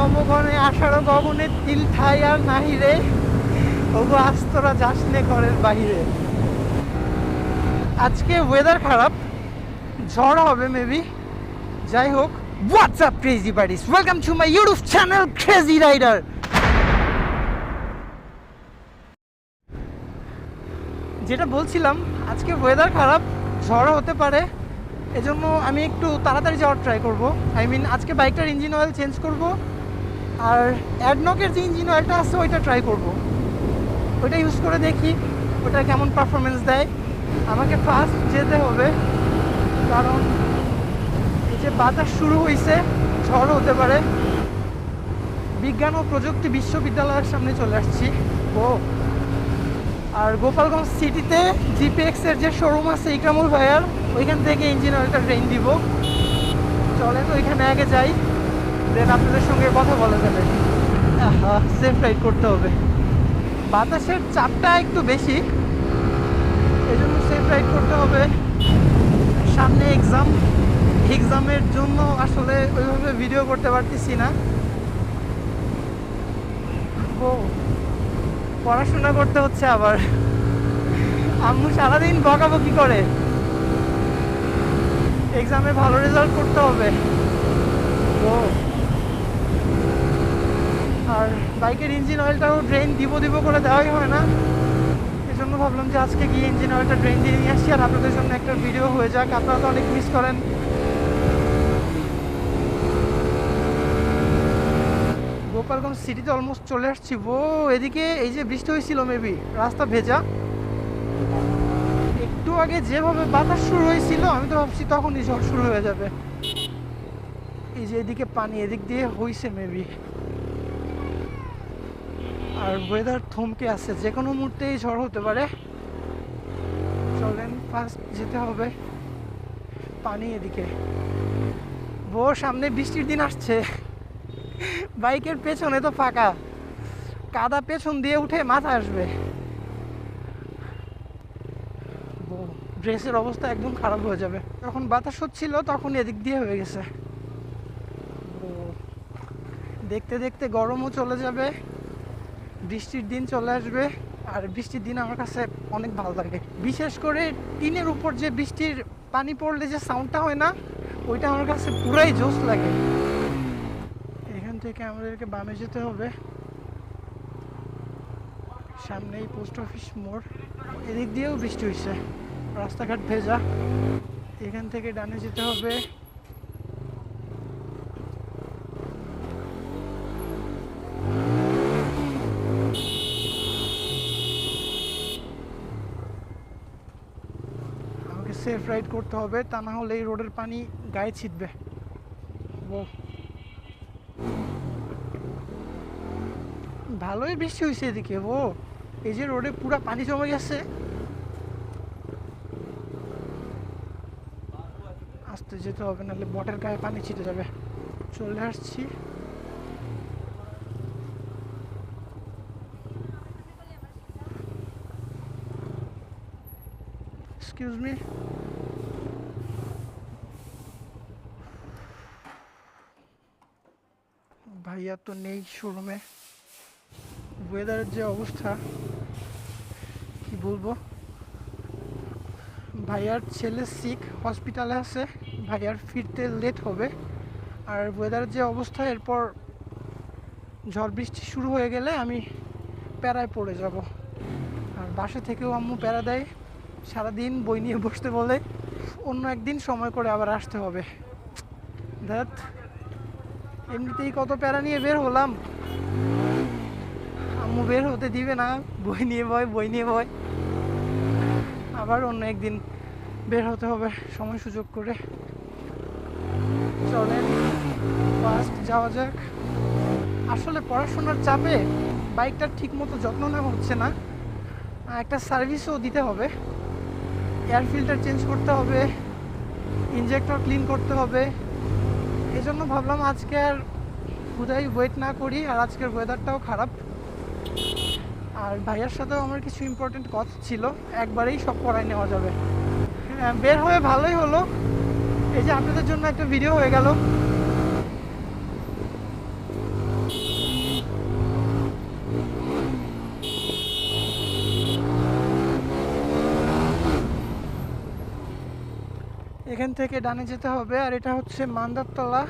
নমগণে আষাঢ় গগনে তিল ঠাই আর নাহি রে। ওগো আস্তরা যাসনে ঘরের বাহিরে। আজকে ওয়েদার খারাপ, ঝড় হবে মেবি যাই হোক WhatsApp crazy buddies welcome to my YouTube channel crazy rider যেটা বলছিলাম, আজকে ওয়েদার খারাপ, ঝড় হতে পারে। এজন্য আমি একটু তাড়াতাড়ি যাওয়ার ট্রাই করব। আই মিন আজকে বাইকটার ইঞ্জিন অয়েল চেঞ্জ করব। আর অ্যাডনকের যে ইঞ্জিন অয়েলটা আছে, ওইটা ট্রাই করব। ওইটা ইউজ করে দেখি ওটা কেমন পারফরমেন্স দেয়। আমাকে ফার্স্ট যেতে হবে, কারণ এই যে বাতাস শুরু হয়েছে ঝড় হতে পারে। বিজ্ঞান ও প্রযুক্তি বিশ্ববিদ্যালয়ের সামনে চলে আসছি। ও। আর গোপালগঞ্জ সিটিতে জিপিএক্স এর যে শোরুম আছে, ইকরামুল ভাইয়ার, ওইখান থেকে ইঞ্জিন অয়েলটা ট্রেন দিব। চলে তো ওইখানে আগে যাই। দেন আপনাদের সঙ্গে কথা বলা যাবে। সেফ রাইড করতে হবে। বাতাসের চাপটা একটু বেশি। এই জন্য সেফ রাইড করতে হবে। সামনে এক্সাম এক্সামের জন্য আসলে ওইভাবে ভিডিও করতে পারতেছি না। ও, পড়াশোনা করতে হচ্ছে আবার। আম্মু সারাদিন বকাবকি করে। এক্সামে ভালো রেজাল্ট করতে হবে। ও। আর বাইকের ইঞ্জিন অয়েলটাও ড্রেন দিব দিব করে দেওয়াই হয় না। জন্য ভাবলাম যে আজকে গিয়ে ইঞ্জিন অয়েলটা ড্রেন দিয়ে নিয়ে আসছি আর আপনাদের জন্য একটা ভিডিও হয়ে যাক। আপনারা তো অনেক মিস করেন। গোপালগঞ্জ সিটিতে অলমোস্ট চলে আসছি। ও, এদিকে এই যে বৃষ্টি হয়েছিল মেবি রাস্তা ভেজা। একটু আগে যেভাবে বাতাস শুরু হয়েছিল, আমি তো ভাবছি তখনই ঝড় শুরু হয়ে যাবে। এই যে এদিকে পানি এদিক দিয়ে হইছে মেবি আর ওয়েদার থমকে আছে, যে কোনো মুহূর্তেই ঝড় হতে পারে। চলেন ফার্স্ট যেতে হবে পানি এদিকে। বো, সামনে বৃষ্টির দিন আসছে। বাইকের পেছনে তো ফাঁকা। কাদা পেছন দিয়ে উঠে মাথা আসবে। ড্রেসের অবস্থা একদম খারাপ হয়ে যাবে। যখন বাতাস হচ্ছিল তখন এদিক দিয়ে হয়ে গেছে। দেখতে দেখতে গরমও চলে যাবে। বৃষ্টির দিন চলে আসবে আর বৃষ্টির দিন আমার কাছে অনেক ভালো লাগে। বিশেষ করে টিনের উপর যে বৃষ্টির পানি পড়লে যে সাউন্ডটা হয় না, ওইটা আমার কাছে পুরাই জোস লাগে। এখান থেকে আমাদেরকে বামে যেতে হবে। সামনেই পোস্ট অফিস মোড়। এদিক দিয়েও বৃষ্টি হয়েছে রাস্তাঘাট ভেজা। এখান থেকে ডানে যেতে হবে আমাকে সেফ রাইড করতে হবে, তা না হলে এই রোডের পানি গায়ে ছিটবে। ভালোই বৃষ্টি হয়েছে এদিকে, ও। এই যে রোডে পুরা পানি জমে গেছে। আস্তে যেতে হবে, নাহলে বটের গায়ে পানি ছিটে যাবে। চলে আসছি। এক্সকিউজ মি ভাইয়া তো নেই শোরুমে। ওয়েদারের যে অবস্থা, কি বলব? ভাইয়ার ছেলে সিক হসপিটালে আছে। ভাইয়ার ফিরতে লেট হবে। আর ওয়েদারের যে অবস্থা, এরপর ঝড় বৃষ্টি শুরু হয়ে গেলে আমি প্যারায় পড়ে যাব। আর বাসা থেকেও আম্মু প্যারা দেয়। সারাদিন বই নিয়ে বসতে বলে, অন্য একদিন সময় করে আবার আসতে হবে। ধ্যাত এমনিতেই কত প্যারা নিয়ে বের হলাম। আম্মু বের হতে দিবে না, বই নিয়ে ভয় বই নিয়ে ভয় আবার অন্য একদিন বের হতে হবে সময় সুযোগ করে। চলেন ফার্স্ট যাওয়া যাক। আসলে পড়াশোনার চাপে বাইকটার ঠিক মতো যত্ন নেওয়া হচ্ছে না। একটা সার্ভিসও দিতে হবে। এয়ার ফিল্টার চেঞ্জ করতে হবে ইঞ্জেক্টর ক্লিন করতে হবে। এই জন্য ভাবলাম আজকে আর বোধহয় ওয়েট না করি আর আজকের ওয়েদারটাও খারাপ। আর ভাইয়ার সাথেও আমার কিছু ইম্পর্টেন্ট কথা ছিল একবারেই সব করাই নেওয়া যাবে। হ্যাঁ, বের হয়ে ভালোই হলো। এই যে আপনাদের জন্য একটা ভিডিও হয়ে গেল। এখান থেকে ডানে যেতে হবে, আর এটা হচ্ছে মান্দারতলা।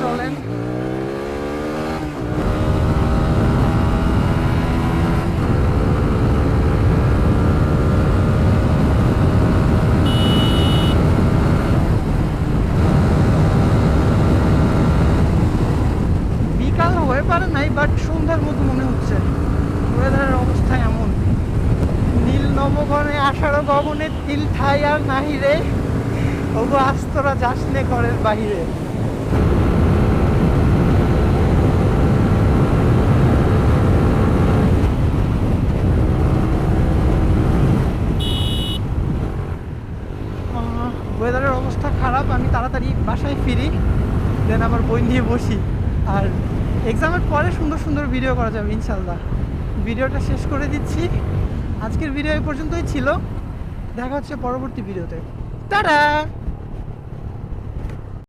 চলেন। বিকাল হয়ে পারে নাই বাট সন্ধ্যার মতো মনে হচ্ছে ওয়েদারের অবস্থা এমন নীল আষাঢ় গগনে তিল ঠাই আর নাহি রে ওগো আস্তরা যাসনে ঘরের বাহিরে। ওয়েদারের অবস্থা খারাপ, আমি তাড়াতাড়ি বাসায় ফিরি। দেন আবার বই নিয়ে বসি। আর এক্সামের পরে সুন্দর সুন্দর ভিডিও করা যাবে ইনশাল্লাহ ভিডিওটা শেষ করে দিচ্ছি। আজকের ভিডিও পর্যন্তই ছিল। দেখা হচ্ছে পরবর্তী ভিডিওতে টাটা!